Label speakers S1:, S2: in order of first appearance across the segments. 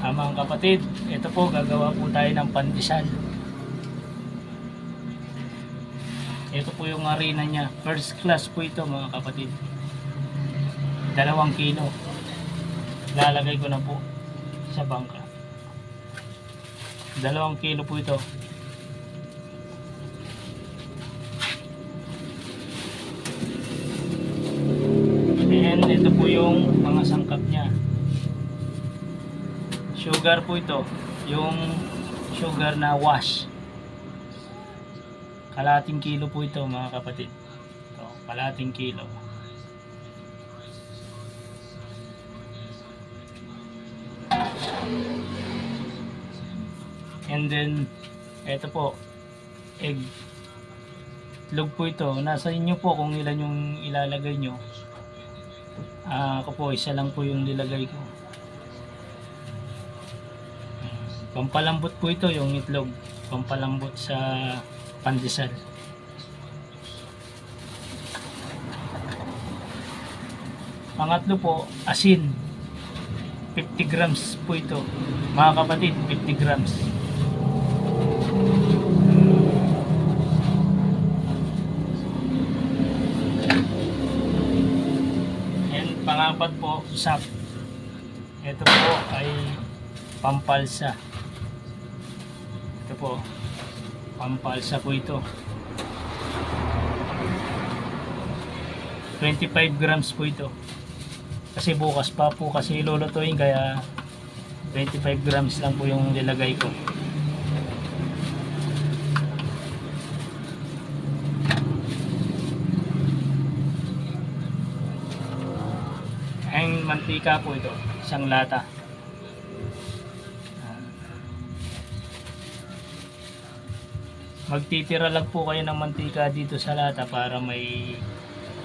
S1: Ah, mga kapatid, ito po gagawa po tayo ng pandesal. Ito po yung arena niya. First class po ito mga kapatid. Dalawang kilo. Lalagay ko na po sa bangka. Dalawang kilo po ito. And ito po yung mga sangkap niya. Sugar po ito. Yung sugar na wash. Kalating kilo po ito mga kapatid. Ito, kalating kilo. And then, ito po, egg. Itlog po ito. Nasa inyo po kung ilan yung ilalagay nyo. Ah, ako po, isa lang po yung nilagay ko. Pampalambot po ito yung itlog. Pampalambot sa pandesal. Pangatlo po, asin. 50 grams po ito. Mga kapatid, 50 grams. And pangapat po, sap. Ito po ay pampalsa. Po, pampalsa po ito. 25 grams po ito. Kasi bukas pa po kasi lulutuin kaya 25 grams lang po yung nilagay ko. Ang mantika po ito, isang lata. Magtitira lang po kayo ng mantika dito sa lata para may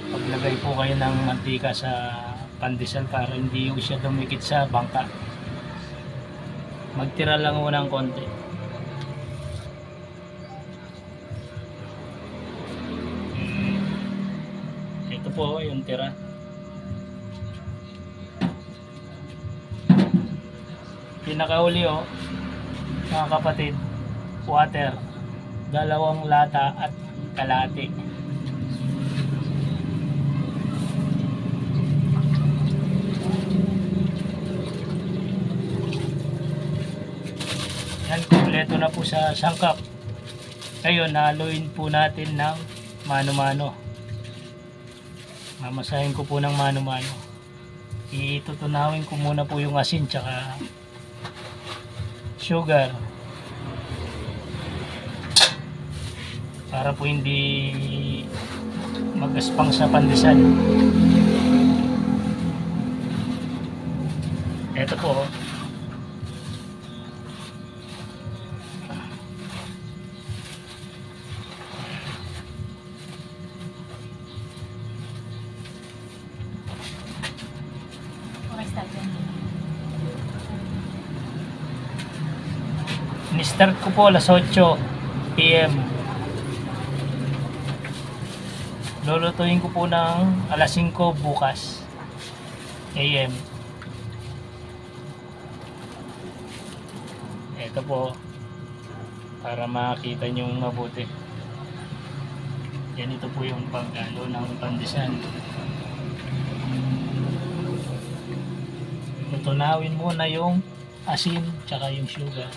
S1: paglagay po kayo ng mantika sa pandesal para hindi yung siya dumikit sa bangka. Magtira lang muna ng konti. Ito po yung tira. Pinakauli oh, mga kapatid, water, dalawang lata at kalate. Yan, kompleto na po sa sangkap. Ngayon, haluin po natin ng mano-mano. Mamasahin ko po ng mano-mano. Itutunawin ko muna po yung asin tsaka sugar. Para po hindi magaspang sa pandesal. Ito po, oh. Ni-start ko po alas 8 PM. Lulutuin ko po ng alas 5 bukas AM. Ito po para makita nyo mabuti. Yan ito po yung pagkalo ng pandesal. Tutunawin muna yung asin tsaka yung sugar.